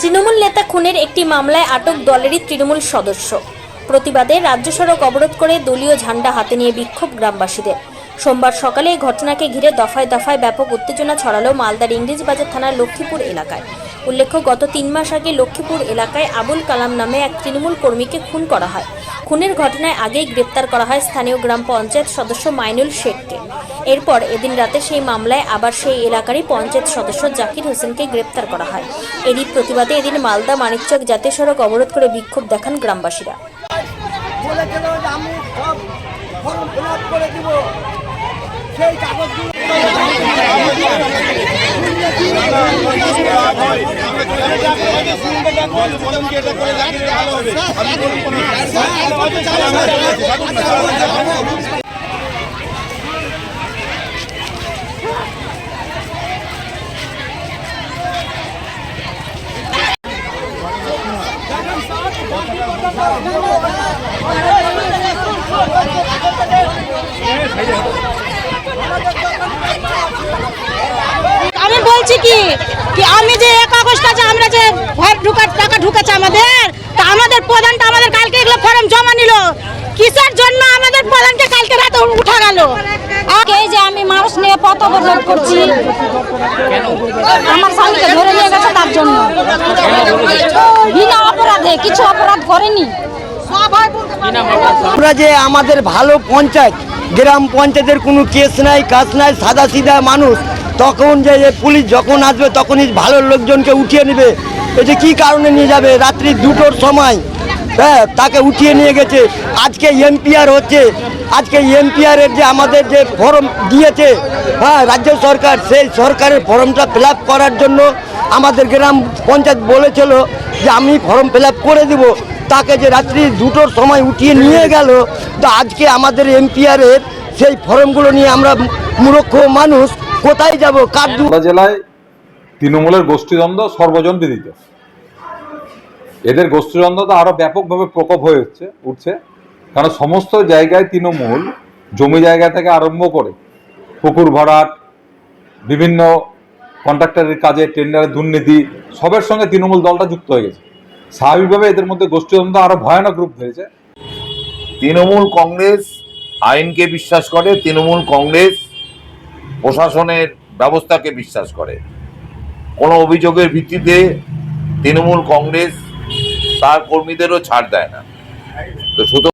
তৃণমূল নেতা খুনের একটি মামলায় আটক দলেরই তৃণমূল সদস্য। প্রতিবাদে রাজ্য সড়ক অবরোধ করে দলীয় ঝান্ডা হাতে নিয়ে বিক্ষোভ গ্রামবাসীদের। সোমবার সকালে এই ঘটনাকে ঘিরে দফায় দফায় ব্যাপক উত্তেজনা ছড়ালো মালদার ইংরেজবাজার থানার লক্ষ্মীপুর এলাকায়। উল্লেখ্য, গত তিন মাস আগে লক্ষ্মীপুর এলাকায় আবুল কালাম নামে এক তৃণমূল কর্মীকে খুন করা হয়। খুনের ঘটনায় আগেই গ্রেপ্তার করা হয় স্থানীয় গ্রাম পঞ্চায়েত সদস্য মাইনুল শেখকে। এরপর এদিন রাতে সেই মামলায় আবার সেই এলাকারই পঞ্চায়েত সদস্য জাকির হোসেনকে গ্রেপ্তার করা হয়। এরই প্রতিবাদে এদিন মালদা মানিকচক জাতীয় সড়ক অবরোধ করে বিক্ষোভ দেখান গ্রামবাসীরা। সেই আমি বলছি কি? আমি যে এক কাগজটা যে আমরা যে ভয় ঢুকার টাকা ঢুকেছে আমাদের তা আমাদের প্রধানটা আমাদের কালকে এগুলো ফর্ম জমা নিল কিসের জন্য আমাদের প্রধানকে কালকে রাতে উঠা গেল? এই যে আমি মানুষ নিয়ে পথ অবরোধ করছি, আমার স্বামীকে ধরে নিয়ে গেছে তার জন্য। বিনা অপরাধে, কিছু অপরাধ করেনি। আমরা যে আমাদের ভালো পঞ্চায়েত, গ্রাম পঞ্চায়েতের কোনো কেস নাই, কাজ নাই সাদা সিধা মানুষ, তখন যে পুলিশ যখন আসবে, তখনই ভালো লোকজনকে উঠিয়ে নেবে। এই যে কী কারণে নিয়ে যাবে? রাত্রি দুটোর সময় হ্যাঁ তাকে উঠিয়ে নিয়ে গেছে। আজকে এমপিআর হচ্ছে। আজকে এমপিআরের যে আমাদের যে ফর্ম দিয়েছে হ্যাঁ রাজ্য সরকার, সেই সরকারের ফর্মটা ফিল করার জন্য আমাদের গ্রাম পঞ্চায়েত বলেছিল যে আমি ফর্ম ফিল করে দিব। তাকে যে রাত্রি দুটোর সময় উঠিয়ে নিয়ে গেল, তো আজকে আমাদের এমপিআরের সেই ফর্মগুলো নিয়ে আমরা মূর্খ মানুষ কোথায় যাব? কার জেলায় তৃণমূলের গোষ্ঠীদ্বন্দ্ব সর্বজন বিদিত। এদের গোষ্ঠীদ্বন্দ্বটা আরও ব্যাপকভাবে প্রকোপ হয়ে হচ্ছে উঠছে। কারণ সমস্ত জায়গায় তৃণমূল জমি জায়গা থেকে আরম্ভ করে পুকুর ভরাট, বিভিন্ন কন্ট্রাক্টরের কাজে টেন্ডারের দুর্নীতি, সবের সঙ্গে তৃণমূল দলটা যুক্ত হয়ে গেছে। স্বাভাবিকভাবে এদের মধ্যে গোষ্ঠীদ্বন্দ্ব আরও ভয়ানক রূপ ধরেছে। তৃণমূল কংগ্রেস আইনকে বিশ্বাস করে, তৃণমূল কংগ্রেস প্রশাসনের ব্যবস্থাকে বিশ্বাস করে। কোনো অভিযোগের ভিত্তিতে তৃণমূল কংগ্রেস তার কর্মীদেরও ছাড় দেয় না। তো সুতরাং